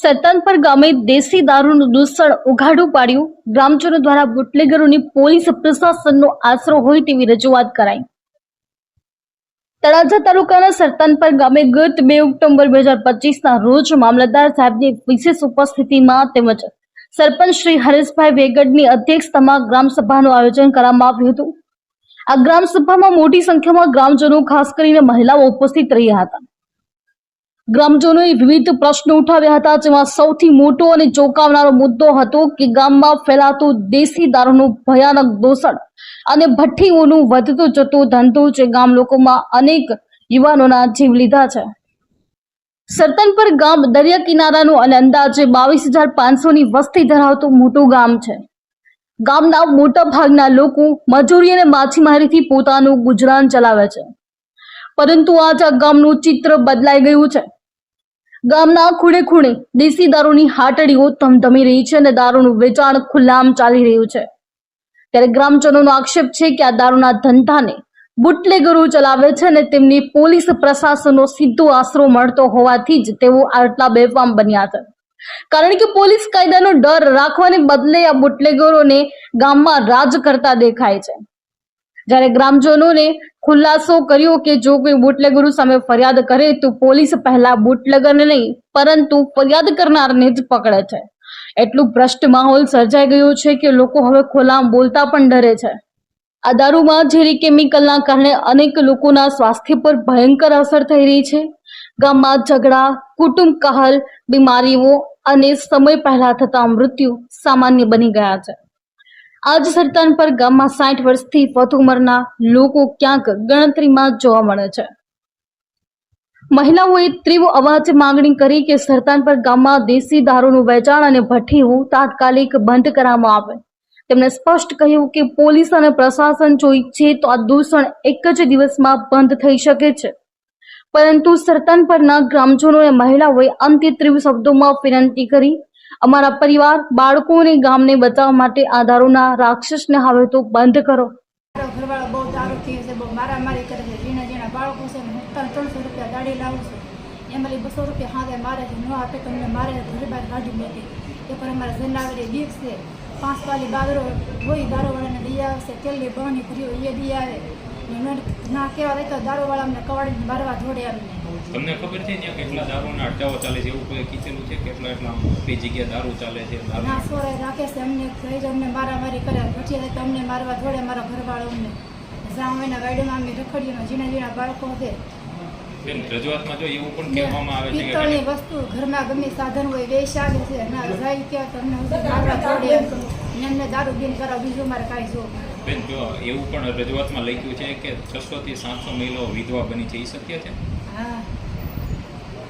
સત્તાનપર ગામે દેશી દારૂનું દૂષણ ઉઘાડું પાડ્યું. ગ્રામજનો દ્વારા બુટલેગરોની પોલીસ પ્રશાસનનો આશરો હોય તેવી રજૂઆત કરાઈ. તળાજા તાલુકાના સરતનપર ગામે ગત બે ઓક્ટોબર બે હજાર પચીસના રોજ મામલતદાર સાહેબની વિશેષ ઉપસ્થિતિમાં તેમજ સરપંચ શ્રી હરેશભાઈ વેગડની અધ્યક્ષતામાં ગ્રામસભાનું આયોજન કરવામાં આવ્યું હતું. આ ગ્રામસભામાં મોટી સંખ્યામાં ગ્રામજનો ખાસ કરીને મહિલાઓ ઉપસ્થિત રહ્યા હતા. ગ્રામજનોએ વિવિધ પ્રશ્નો ઉઠાવ્યા હતા, જેમાં સૌથી મોટો અને ચોંકાવનારો મુદ્દો હતો કે ગામમાં ફેલાતું દેશી દારૂનું ભયાનક દૂષણ અને ભઠ્ઠીઓનું વધતું જતો ધંધો જે ગામ લોકોમાં અનેક યુવાનોના જીવ લીધા છે. સરતનપર ગામ દરિયા કિનારાનું અને અંદાજે બાવીસ હજાર પાંચસોની વસ્તી ધરાવતું મોટું ગામ છે. ગામના મોટા ભાગના લોકો મજૂરી અને માછીમારીથી પોતાનું ગુજરાન ચલાવે છે. પરંતુ આજ આ ગામનું ચિત્ર બદલાઈ ગયું છે. ગામના ખૂણે ખૂણે દેશી દારૂની હાટડીઓ ધમધમી રહી છે અને દારૂનું વેચાણ ખુલ્લામ ચાલી રહ્યું છે. ત્યારે ગ્રામજનોનો આક્ષેપ છે કે આ દારૂના ધંધાને બુટલેગરો ચલાવે છે અને તેમની પોલીસ પ્રશાસનનો સીધો આશરો મળતો હોવાથી જ તેઓ આટલા બેફામ બન્યા છે. કારણ કે પોલીસ કાયદાનો ડર રાખવાને બદલે આ બુટલેગરોને ગામમાં રાજ કરતા દેખાય છે. જ્યારે ગ્રામજનોને ખુલાસો કર્યો કે જો કોઈ બુટલેગરો સામે ફરિયાદ કરે તો પોલીસ પહેલા બુટલેગરને નહીં, પરંતુ ફરિયાદ કરનારને જ પકડે છે. એટલું ભ્રષ્ટ માહોલ સર્જાઈ ગયો છે કે લોકો હવે ખોલામ બોલતા પણ ડરે છે. આ દારૂમાં ઝેરી કેમિકલના કારણે અનેક લોકોના સ્વાસ્થ્ય પર ભયંકર અસર થઈ રહી છે. ગામમાં ઝઘડા, કુટુંબ કહાલ, બીમારીઓ અને સમય પહેલા થતા મૃત્યુ સામાન્ય બની ગયા છે. આજ સરતાન પર ગામમાં સાઠ વર્ષથી વધુ ઉંમરના લોકો ક્યાંક ગણતરીમાં જોવા મળે છે. મહિલાઓએ તીવ્ર અવાજ માંગણી કરી કે સરતાન પર ગામમાં દેશી દારૂનું વેચાણ અને ભઠ્ઠીઓ તાત્કાલિક બંધ કરવામાં આવે. તેમણે સ્પષ્ટ કહ્યું કે પોલીસ અને પ્રશાસન જો ઈચ્છે તો આ દૂષણ એક જ દિવસમાં બંધ થઈ શકે છે. પરંતુ સરતાન પરના ગ્રામજનો અને મહિલાઓએ અંતે તીવ્ર શબ્દોમાં વિનંતી કરી અમારા પરિવાર બાળકો અને ગામને બચાવવા માટે આ દારૂના રાક્ષસને હવે તો બંધ કરો. ઘરવાળો બહુ દારૂ પીએ છે, બહુ મારામારી કરે છે, ઝીણા ઝીણા બાળકો છે, હું ત્રણસો રૂપિયા દાડી લાવું છું. એમાં બસો રૂપિયા હાથે મારે છે, ન આપે તો અમને મારે ઘરે બહાર કાઢી મૂકે. એક પર અમારા જનાવરી બીક છે. પાંચ વાલી બાદરો હોય, દારૂવાળાને દઈ આવશે, તેલની ભાવની ભર્યો એ દઈ આવે. ના કહેવા રહે તો દારૂવાળા અમને કવાડીને મારવા જોડે આવીને તમને ખબર છે ત્યાં કેટલા દારૂના અડ્ડાઓ ચાલે છે? એવું કોઈ કીધેલું છે? કેટલા એટલા કઈ જગ્યાએ દારૂ ચાલે છે ના સોરાય અમને કહી અમને મારામારી કર્યા પછી તમને મારવા જોડે મારા ઘરવાળો અમને જ્યાં એના વાડીમાં અમે રખડીએ ઝીણા ઝીણા બાળકો છે. બેન રજૂઆતમાં જો એવું પણ કહેવામાં આવે છે પિત્તળની વસ્તુ ઘરમાં ગમે સાધન હોય વેચ આવે છે. ના જાય કે તમને મારવા જોડે ને એમને દારૂ બીન કરાવ બીજું મારે કાંઈ જો બેન જો એવું પણ રજૂઆતમાં લખ્યું છે કે છસો થી સાતસો મહિલાઓ વિધવા બની છે એ સત્ય છે? હા